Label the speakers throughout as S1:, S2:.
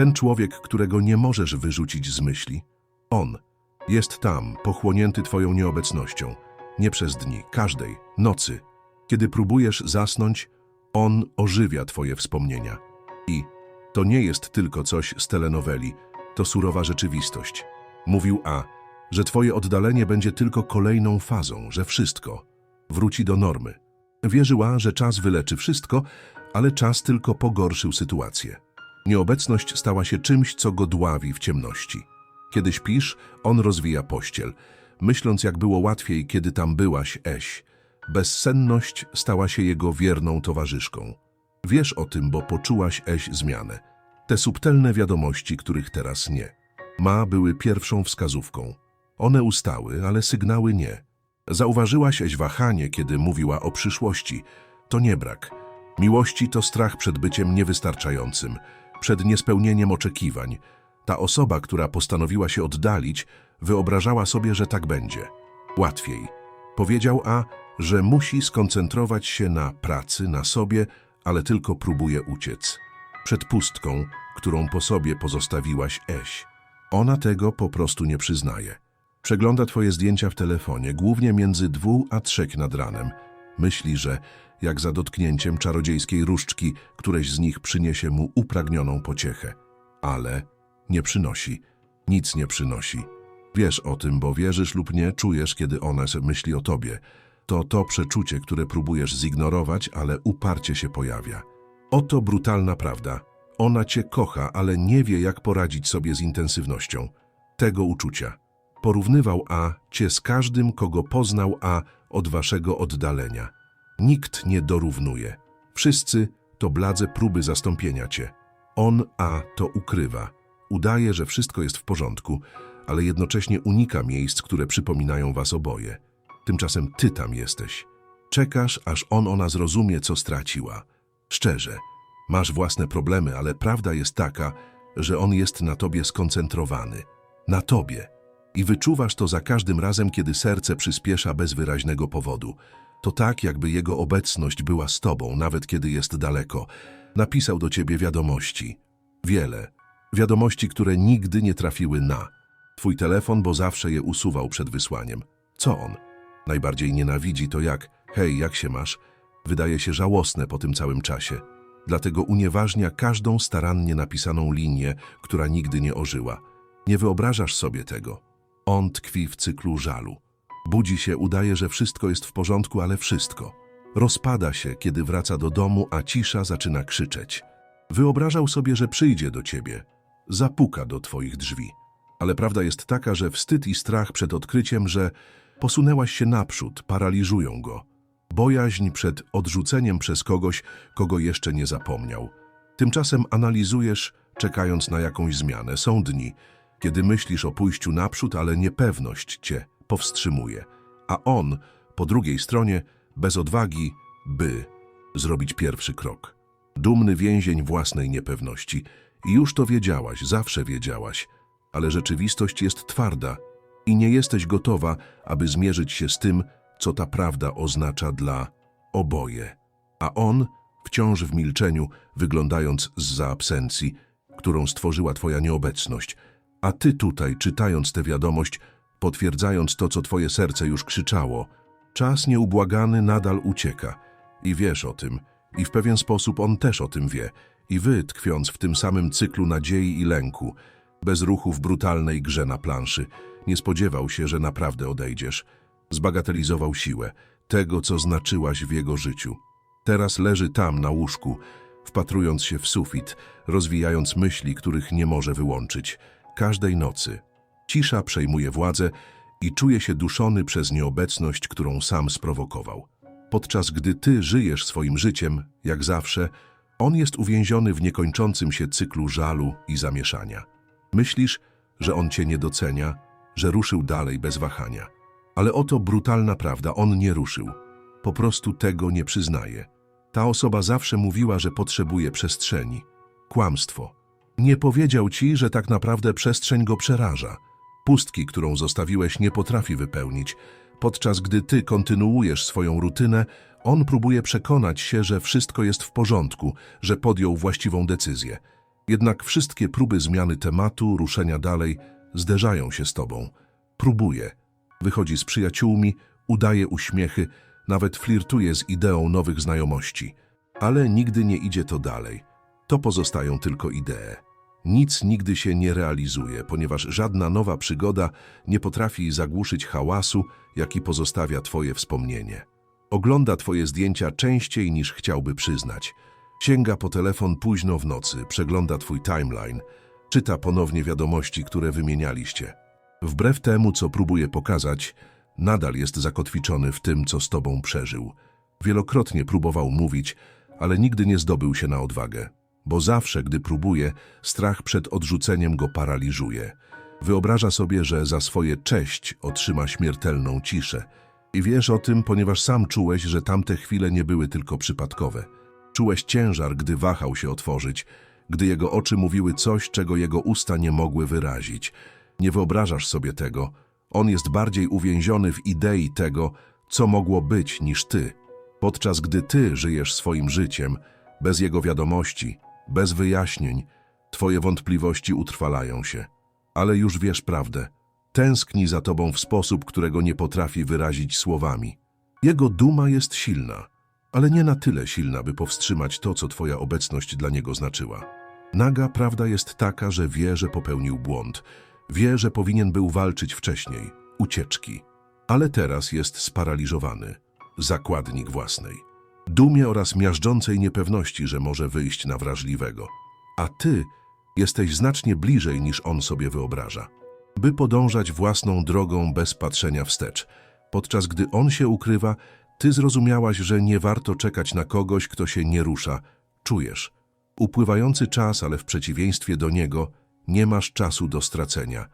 S1: Ten człowiek, którego nie możesz wyrzucić z myśli. On jest tam, pochłonięty twoją nieobecnością. Nie przez dni, każdej, nocy. Kiedy próbujesz zasnąć, on ożywia twoje wspomnienia. I to nie jest tylko coś z telenoweli, to surowa rzeczywistość. Mówił A, że twoje oddalenie będzie tylko kolejną fazą, że wszystko wróci do normy. Wierzył A, że czas wyleczy wszystko, ale czas tylko pogorszył sytuację. Nieobecność stała się czymś, co go dławi w ciemności. Kiedy śpisz, on rozwija pościel, myśląc jak było łatwiej, kiedy tam byłaś, Eś. Bezsenność stała się jego wierną towarzyszką. Wiesz o tym, bo poczułaś Eś zmianę. Te subtelne wiadomości, których teraz nie. Ma były pierwszą wskazówką. One ustały, ale sygnały nie. Zauważyłaś Eś wahanie, kiedy mówiła o przyszłości. To nie brak. Miłości to strach przed byciem niewystarczającym, przed niespełnieniem oczekiwań. Ta osoba, która postanowiła się oddalić, wyobrażała sobie, że tak będzie. Łatwiej. Powiedział A, że musi skoncentrować się na pracy, na sobie, ale tylko próbuje uciec. Przed pustką, którą po sobie pozostawiłaś Eś. Ona tego po prostu nie przyznaje. Przegląda twoje zdjęcia w telefonie, głównie między dwu a trzech nad ranem. Myśli, że jak za dotknięciem czarodziejskiej różdżki, któreś z nich przyniesie mu upragnioną pociechę. Ale nie przynosi. Nic nie przynosi. Wiesz o tym, bo wierzysz lub nie, czujesz, kiedy ona myśli o tobie. To to przeczucie, które próbujesz zignorować, ale uparcie się pojawia. Oto brutalna prawda. Ona cię kocha, ale nie wie, jak poradzić sobie z intensywnością tego uczucia. Porównywał A cię z każdym, kogo poznał A od waszego oddalenia. Nikt nie dorównuje. Wszyscy to bladze próby zastąpienia cię. On A to ukrywa. Udaje, że wszystko jest w porządku, ale jednocześnie unika miejsc, które przypominają was oboje. Tymczasem ty tam jesteś. Czekasz, aż on ona zrozumie, co straciła. Szczerze, masz własne problemy, ale prawda jest taka, że on jest na tobie skoncentrowany. Na tobie. I wyczuwasz to za każdym razem, kiedy serce przyspiesza bez wyraźnego powodu. To tak, jakby jego obecność była z tobą, nawet kiedy jest daleko. Napisał do ciebie wiadomości. Wiele. Wiadomości, które nigdy nie trafiły na. Twój telefon, bo zawsze je usuwał przed wysłaniem. Co on? Najbardziej nienawidzi to jak, hej, jak się masz? Wydaje się żałosne po tym całym czasie. Dlatego unieważnia każdą starannie napisaną linię, która nigdy nie ożyła. Nie wyobrażasz sobie tego. On tkwi w cyklu żalu. Budzi się, udaje, że wszystko jest w porządku, ale wszystko. Rozpada się, kiedy wraca do domu, a cisza zaczyna krzyczeć. Wyobrażał sobie, że przyjdzie do ciebie. Zapuka do twoich drzwi. Ale prawda jest taka, że wstyd i strach przed odkryciem, że posunęłaś się naprzód, paraliżują go. Bojaźń przed odrzuceniem przez kogoś, kogo jeszcze nie zapomniał. Tymczasem analizujesz, czekając na jakąś zmianę. Są dni, kiedy myślisz o pójściu naprzód, ale niepewność cię powstrzymuje. A on, po drugiej stronie, bez odwagi, by zrobić pierwszy krok. Dumny więzień własnej niepewności. I już to wiedziałaś, zawsze wiedziałaś, ale rzeczywistość jest twarda i nie jesteś gotowa, aby zmierzyć się z tym, co ta prawda oznacza dla oboje. A on, wciąż w milczeniu, wyglądając zza absencji, którą stworzyła twoja nieobecność, a ty tutaj, czytając tę wiadomość, potwierdzając to, co twoje serce już krzyczało, czas nieubłagany nadal ucieka. I wiesz o tym, i w pewien sposób on też o tym wie, i wy, tkwiąc w tym samym cyklu nadziei i lęku, bez ruchu w brutalnej grze na planszy, nie spodziewał się, że naprawdę odejdziesz. Zbagatelizował siłę, tego, co znaczyłaś w jego życiu. Teraz leży tam, na łóżku, wpatrując się w sufit, rozwijając myśli, których nie może wyłączyć. Każdej nocy. Cisza przejmuje władzę i czuje się duszony przez nieobecność, którą sam sprowokował. Podczas gdy ty żyjesz swoim życiem, jak zawsze, on jest uwięziony w niekończącym się cyklu żalu i zamieszania. Myślisz, że on cię nie docenia, że ruszył dalej bez wahania. Ale oto brutalna prawda, on nie ruszył. Po prostu tego nie przyznaje. Ta osoba zawsze mówiła, że potrzebuje przestrzeni. Kłamstwo. Nie powiedział ci, że tak naprawdę przestrzeń go przeraża. Pustki, którą zostawiłeś, nie potrafi wypełnić. Podczas gdy ty kontynuujesz swoją rutynę, on próbuje przekonać się, że wszystko jest w porządku, że podjął właściwą decyzję. Jednak wszystkie próby zmiany tematu, ruszenia dalej, zderzają się z tobą. Próbuje. Wychodzi z przyjaciółmi, udaje uśmiechy, nawet flirtuje z ideą nowych znajomości. Ale nigdy nie idzie to dalej. To pozostają tylko idee. Nic nigdy się nie realizuje, ponieważ żadna nowa przygoda nie potrafi zagłuszyć hałasu, jaki pozostawia twoje wspomnienie. Ogląda twoje zdjęcia częściej niż chciałby przyznać. Sięga po telefon późno w nocy, przegląda twój timeline, czyta ponownie wiadomości, które wymienialiście. Wbrew temu, co próbuje pokazać, nadal jest zakotwiczony w tym, co z tobą przeżył. Wielokrotnie próbował mówić, ale nigdy nie zdobył się na odwagę, bo zawsze, gdy próbuje, strach przed odrzuceniem go paraliżuje. Wyobraża sobie, że za swoje cześć otrzyma śmiertelną ciszę. I wiesz o tym, ponieważ sam czułeś, że tamte chwile nie były tylko przypadkowe. Czułeś ciężar, gdy wahał się otworzyć, gdy jego oczy mówiły coś, czego jego usta nie mogły wyrazić. Nie wyobrażasz sobie tego. On jest bardziej uwięziony w idei tego, co mogło być, niż ty. Podczas gdy ty żyjesz swoim życiem, bez jego wiadomości, bez wyjaśnień, twoje wątpliwości utrwalają się. Ale już wiesz prawdę. Tęskni za tobą w sposób, którego nie potrafi wyrazić słowami. Jego duma jest silna, ale nie na tyle silna, by powstrzymać to, co twoja obecność dla niego znaczyła. Naga prawda jest taka, że wie, że popełnił błąd. Wie, że powinien był walczyć wcześniej, ucieczki. Ale teraz jest sparaliżowany. Zakładnik własnej. Dumie oraz miażdżącej niepewności, że może wyjść na wrażliwego. A ty jesteś znacznie bliżej niż on sobie wyobraża. By podążać własną drogą bez patrzenia wstecz. Podczas gdy on się ukrywa, ty zrozumiałaś, że nie warto czekać na kogoś, kto się nie rusza. Czujesz. Upływający czas, ale w przeciwieństwie do niego, nie masz czasu do stracenia.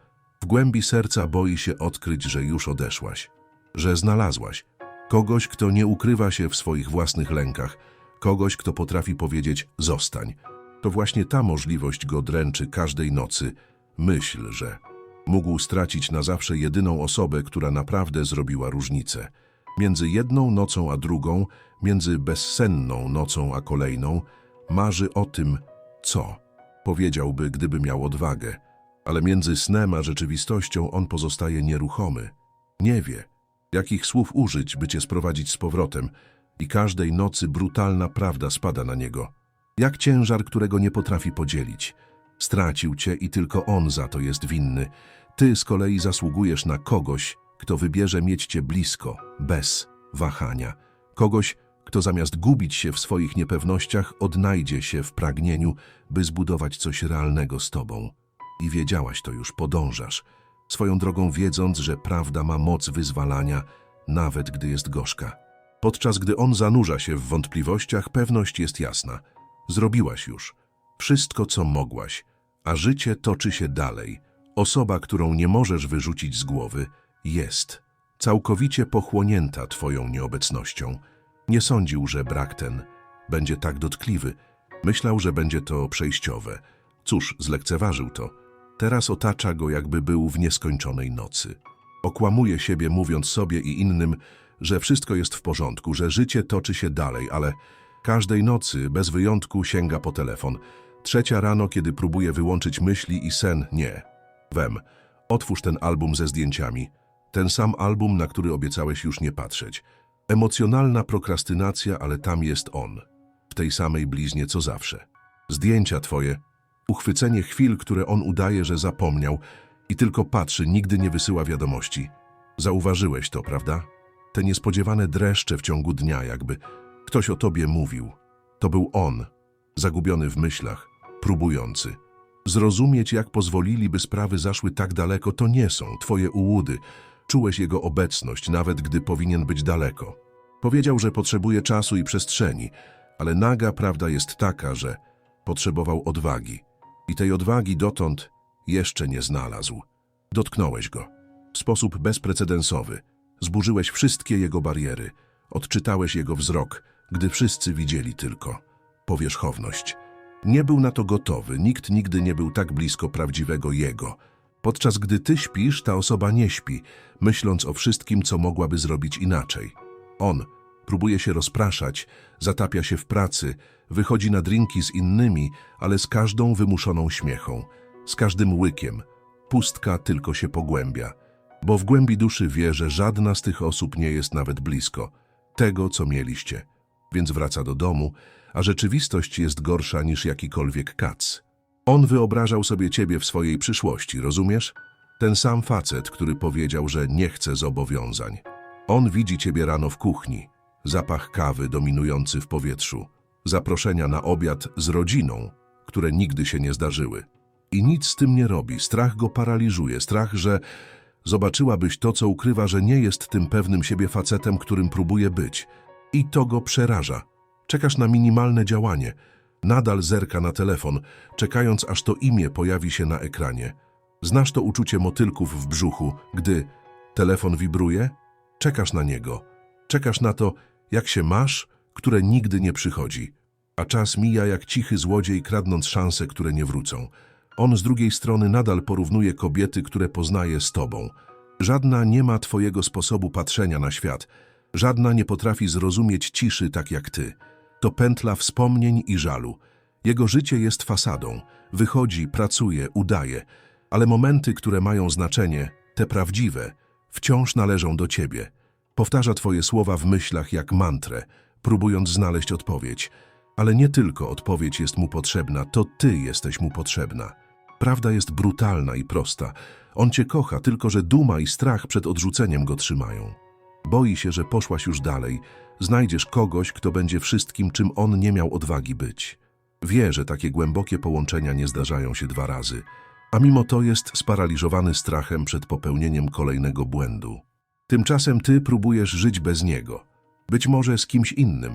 S1: W głębi serca boi się odkryć, że już odeszłaś. Że znalazłaś. Kogoś, kto nie ukrywa się w swoich własnych lękach. Kogoś, kto potrafi powiedzieć zostań. To właśnie ta możliwość go dręczy każdej nocy. Myśl, że mógł stracić na zawsze jedyną osobę, która naprawdę zrobiła różnicę. Między jedną nocą a drugą, między bezsenną nocą a kolejną, marzy o tym, co. Powiedziałby, gdyby miał odwagę, ale między snem a rzeczywistością on pozostaje nieruchomy. Nie wie, jakich słów użyć, by cię sprowadzić z powrotem i każdej nocy brutalna prawda spada na niego. Jak ciężar, którego nie potrafi podzielić. Stracił cię i tylko on za to jest winny. Ty z kolei zasługujesz na kogoś, kto wybierze mieć cię blisko, bez wahania. Kogoś, kto zamiast gubić się w swoich niepewnościach, odnajdzie się w pragnieniu, by zbudować coś realnego z tobą. I wiedziałaś to już, podążasz, swoją drogą wiedząc, że prawda ma moc wyzwalania, nawet gdy jest gorzka. Podczas gdy on zanurza się w wątpliwościach, pewność jest jasna. Zrobiłaś już wszystko, co mogłaś, a życie toczy się dalej. Osoba, którą nie możesz wyrzucić z głowy, jest całkowicie pochłonięta twoją nieobecnością. Nie sądził, że brak ten będzie tak dotkliwy. Myślał, że będzie to przejściowe. Cóż, zlekceważył to. Teraz otacza go, jakby był w nieskończonej nocy. Okłamuje siebie, mówiąc sobie i innym, że wszystko jest w porządku, że życie toczy się dalej, ale każdej nocy, bez wyjątku, sięga po telefon. Trzecia rano, kiedy próbuje wyłączyć myśli i sen, nie. Wem, otwórz ten album ze zdjęciami. Ten sam album, na który obiecałeś już nie patrzeć. Emocjonalna prokrastynacja, ale tam jest on. W tej samej bliznie co zawsze. Zdjęcia twoje, uchwycenie chwil, które on udaje, że zapomniał i tylko patrzy, nigdy nie wysyła wiadomości. Zauważyłeś to, prawda? Te niespodziewane dreszcze w ciągu dnia, jakby ktoś o tobie mówił. To był on, zagubiony w myślach, próbujący. Zrozumieć, jak pozwolili, by sprawy zaszły tak daleko, to nie są twoje ułudy. Czułeś jego obecność, nawet gdy powinien być daleko. Powiedział, że potrzebuje czasu i przestrzeni, ale naga prawda jest taka, że potrzebował odwagi. I tej odwagi dotąd jeszcze nie znalazł. Dotknąłeś go. W sposób bezprecedensowy. Zburzyłeś wszystkie jego bariery. Odczytałeś jego wzrok, gdy wszyscy widzieli tylko powierzchowność. Nie był na to gotowy, nikt nigdy nie był tak blisko prawdziwego jego. Podczas gdy ty śpisz, ta osoba nie śpi, myśląc o wszystkim, co mogłaby zrobić inaczej. On Próbuje się rozpraszać, zatapia się w pracy, wychodzi na drinki z innymi, ale z każdą wymuszoną śmiechą, z każdym łykiem. Pustka tylko się pogłębia, bo w głębi duszy wie, że żadna z tych osób nie jest nawet blisko tego, co mieliście. Więc wraca do domu, a rzeczywistość jest gorsza niż jakikolwiek kac. On wyobrażał sobie ciebie w swojej przyszłości, rozumiesz? Ten sam facet, który powiedział, że nie chce zobowiązań. On widzi ciebie rano w kuchni, zapach kawy dominujący w powietrzu, zaproszenia na obiad z rodziną, które nigdy się nie zdarzyły. I nic z tym nie robi, strach go paraliżuje, strach, że zobaczyłabyś to, co ukrywa, że nie jest tym pewnym siebie facetem, którym próbuje być. I to go przeraża. Czekasz na minimalne działanie. Nadal zerka na telefon, czekając aż to imię pojawi się na ekranie. Znasz to uczucie motylków w brzuchu, gdy telefon wibruje? Czekasz na niego. Czekasz na to, jak się masz, które nigdy nie przychodzi. A czas mija jak cichy złodziej, kradnąc szanse, które nie wrócą. On z drugiej strony nadal porównuje kobiety, które poznaje z tobą. Żadna nie ma twojego sposobu patrzenia na świat. Żadna nie potrafi zrozumieć ciszy tak jak ty. To pętla wspomnień i żalu. Jego życie jest fasadą. Wychodzi, pracuje, udaje. Ale momenty, które mają znaczenie, te prawdziwe, wciąż należą do ciebie. Powtarza twoje słowa w myślach jak mantrę, próbując znaleźć odpowiedź. Ale nie tylko odpowiedź jest mu potrzebna, to ty jesteś mu potrzebna. Prawda jest brutalna i prosta. On cię kocha, tylko że duma i strach przed odrzuceniem go trzymają. Boi się, że poszłaś już dalej. Znajdziesz kogoś, kto będzie wszystkim, czym on nie miał odwagi być. Wie, że takie głębokie połączenia nie zdarzają się dwa razy, a mimo to jest sparaliżowany strachem przed popełnieniem kolejnego błędu. Tymczasem ty próbujesz żyć bez niego. Być może z kimś innym,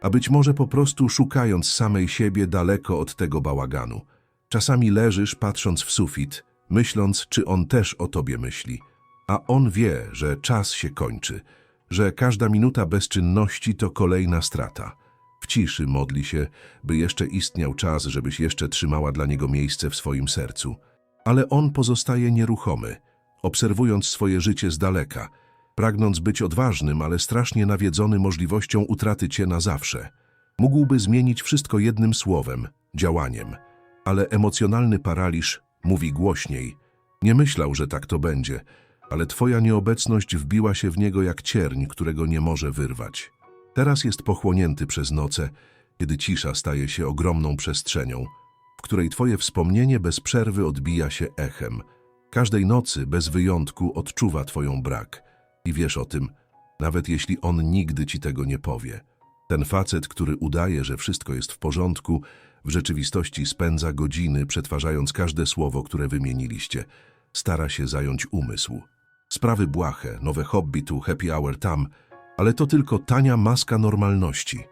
S1: a być może po prostu szukając samej siebie daleko od tego bałaganu. Czasami leżysz, patrząc w sufit, myśląc, czy on też o tobie myśli. A on wie, że czas się kończy, że każda minuta bezczynności to kolejna strata. W ciszy modli się, by jeszcze istniał czas, żebyś jeszcze trzymała dla niego miejsce w swoim sercu. Ale on pozostaje nieruchomy, obserwując swoje życie z daleka, pragnąc być odważnym, ale strasznie nawiedzony możliwością utraty cię na zawsze. Mógłby zmienić wszystko jednym słowem, działaniem, ale emocjonalny paraliż mówi głośniej. Nie myślał, że tak to będzie, ale twoja nieobecność wbiła się w niego jak cierń, którego nie może wyrwać. Teraz jest pochłonięty przez noce, kiedy cisza staje się ogromną przestrzenią, w której twoje wspomnienie bez przerwy odbija się echem. Każdej nocy, bez wyjątku, odczuwa twoją brak. I wiesz o tym, nawet jeśli on nigdy ci tego nie powie. Ten facet, który udaje, że wszystko jest w porządku, w rzeczywistości spędza godziny, przetwarzając każde słowo, które wymieniliście. Stara się zająć umysł. Sprawy błahe, nowe hobby tu, happy hour tam, ale to tylko tania maska normalności.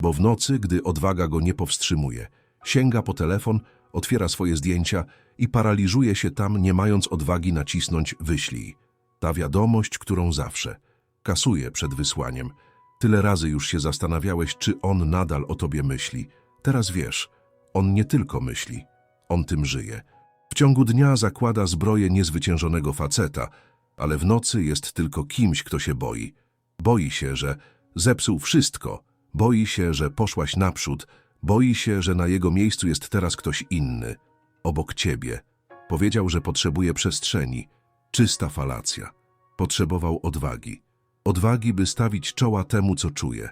S1: Bo w nocy, gdy odwaga go nie powstrzymuje, sięga po telefon, otwiera swoje zdjęcia i paraliżuje się tam, nie mając odwagi nacisnąć wyślij. Ta wiadomość, którą zawsze kasuje przed wysłaniem. Tyle razy już się zastanawiałeś, czy on nadal o tobie myśli. Teraz wiesz, on nie tylko myśli, on tym żyje. W ciągu dnia zakłada zbroję niezwyciężonego faceta, ale w nocy jest tylko kimś, kto się boi. Boi się, że zepsuł wszystko, boi się, że poszłaś naprzód, boi się, że na jego miejscu jest teraz ktoś inny, obok ciebie. Powiedział, że potrzebuje przestrzeni, czysta falacja. Potrzebował odwagi. Odwagi, by stawić czoła temu, co czuje.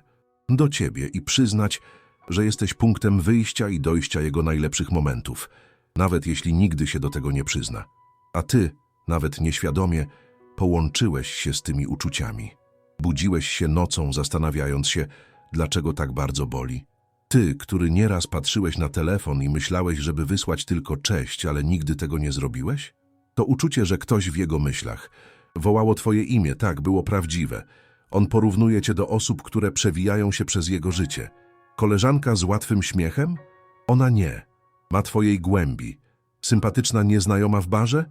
S1: Do ciebie i przyznać, że jesteś punktem wyjścia i dojścia jego najlepszych momentów, nawet jeśli nigdy się do tego nie przyzna. A ty, nawet nieświadomie, połączyłeś się z tymi uczuciami. Budziłeś się nocą, zastanawiając się, dlaczego tak bardzo boli. Ty, który nieraz patrzyłeś na telefon i myślałeś, żeby wysłać tylko cześć, ale nigdy tego nie zrobiłeś? To uczucie, że ktoś w jego myślach wołało twoje imię, tak, było prawdziwe. On porównuje cię do osób, które przewijają się przez jego życie. Koleżanka z łatwym śmiechem? Ona nie. Ma twojej głębi. Sympatyczna nieznajoma w barze?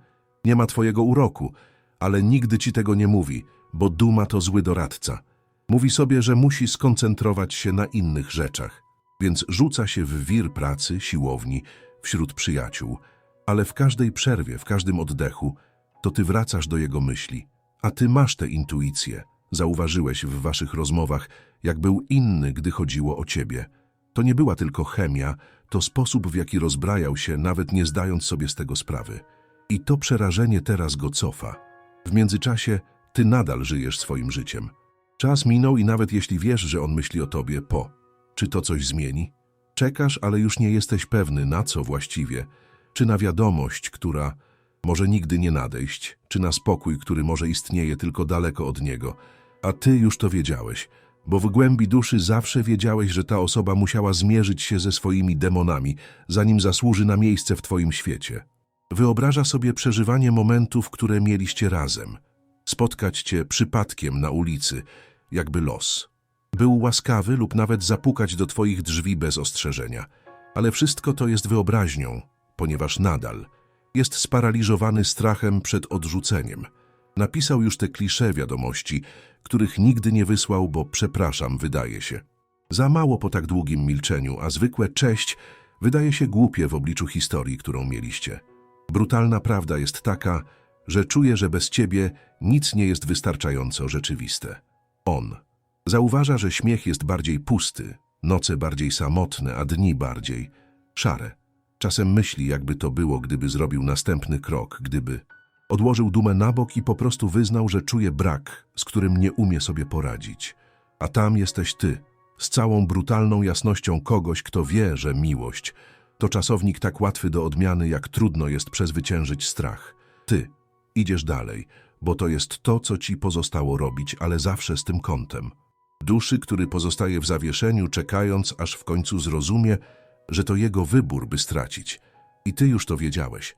S1: Nie ma twojego uroku, ale nigdy ci tego nie mówi, bo duma to zły doradca. Mówi sobie, że musi skoncentrować się na innych rzeczach, więc rzuca się w wir pracy, siłowni, wśród przyjaciół, ale w każdej przerwie, w każdym oddechu, to ty wracasz do jego myśli, a ty masz tę intuicję, Zauważyłeś w waszych rozmowach, jak był inny, gdy chodziło o ciebie. To nie była tylko chemia, to sposób, w jaki rozbrajał się, nawet nie zdając sobie z tego sprawy. I to przerażenie teraz go cofa. W międzyczasie ty nadal żyjesz swoim życiem. Czas minął i nawet jeśli wiesz, że on myśli o tobie po, czy to coś zmieni? Czekasz, ale już nie jesteś pewny, na co właściwie. Czy na wiadomość, która może nigdy nie nadejść, czy na spokój, który może istnieje tylko daleko od niego. A ty już to wiedziałeś, bo w głębi duszy zawsze wiedziałeś, że ta osoba musiała zmierzyć się ze swoimi demonami, zanim zasłuży na miejsce w twoim świecie. Wyobraża sobie przeżywanie momentów, które mieliście razem. Spotkać cię przypadkiem na ulicy, jakby los. Był łaskawy lub nawet zapukać do twoich drzwi bez ostrzeżenia. Ale wszystko to jest wyobraźnią, ponieważ nadal jest sparaliżowany strachem przed odrzuceniem. Napisał już te klisze wiadomości, których nigdy nie wysłał, bo przepraszam, wydaje się. Za mało po tak długim milczeniu, a zwykłe cześć wydaje się głupie w obliczu historii, którą mieliście. Brutalna prawda jest taka, że czuję, że bez ciebie nic nie jest wystarczająco rzeczywiste. On zauważa, że śmiech jest bardziej pusty, noce bardziej samotne, a dni bardziej szare. Czasem myśli, jakby to było, gdyby zrobił następny krok, gdyby odłożył dumę na bok i po prostu wyznał, że czuje brak, z którym nie umie sobie poradzić. A tam jesteś ty, z całą brutalną jasnością kogoś, kto wie, że miłość to czasownik tak łatwy do odmiany, jak trudno jest przezwyciężyć strach. Ty idziesz dalej, bo to jest to, co ci pozostało robić, ale zawsze z tym kątem. Duszy, który pozostaje w zawieszeniu, czekając, aż w końcu zrozumie, że to jego wybór, by stracić. I ty już to wiedziałeś.